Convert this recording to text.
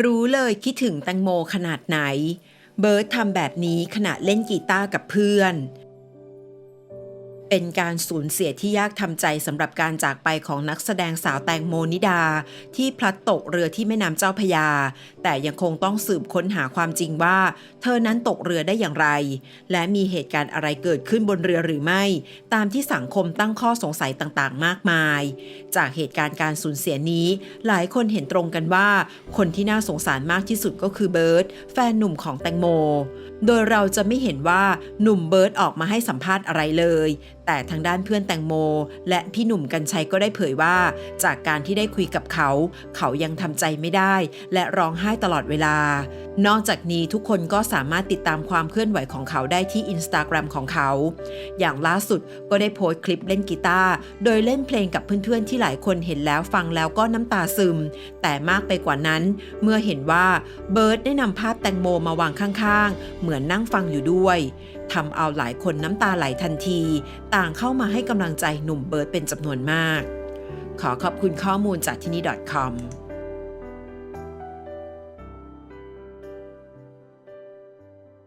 รู้เลยคิดถึงแตงโมขนาดไหน เบิร์ตทำแบบนี้ขณะเล่นกีตาร์กับเพื่อน เป็นการสูญเสียที่ยากทำใจสำหรับการจากไปของนักแสดงสาวแตงโมนิดา ที่พลัดตกเรือที่แม่น้ำเจ้าพยา แต่ยังคงต้องสืบค้นหาความจริงว่า เธอนั้นตกเรือได้อย่างไร และมีเหตุการณ์อะไรเกิดขึ้นบนเรือหรือไม่ ตามที่สังคมตั้งข้อสงสัยต่างๆ มากมาย จากเหตุการณ์การสูญเสียนี้ หลายคนเห็นตรงกันว่า คนที่น่าสงสารมากที่สุดก็คือเบิร์ตแฟนหนุ่มของแตงโม โดยเราจะไม่เห็นว่าหนุ่มเบิร์ตออกมาให้สัมภาษณ์อะไรเลยแต่ทางด้านเพื่อนแตงโม และพี่หนุ่มกัญชัยก็ได้เผยว่า จากการที่ได้คุยกับเขา เขายังทำใจไม่ได้ และร้องไห้ตลอดเวลา นอกจากนี้ทุกคนก็สามารถติดตามความเคลื่อนไหวของเขาได้ที่อินสตาแกรมของเขา อย่างล่าสุดก็ได้โพสต์คลิปเล่นกีตาร์โดยเล่นเพลงกับเพื่อนๆที่หลายคนเห็นแล้วฟังแล้วก็น้ำตาซึม แต่มากไปกว่านั้น เมื่อเห็นว่าเบิร์ดได้นำภาพแตงโมมาวางข้างๆ เหมือนนั่งฟังอยู่ด้วย ทำเอาหลายคนน้ำตาไหลทันที ต่างเข้ามาให้กำลังใจหนุ่มเบิร์ดเป็นจำนวนมาก ขอขอบคุณข้อมูลจากที่นี่ .com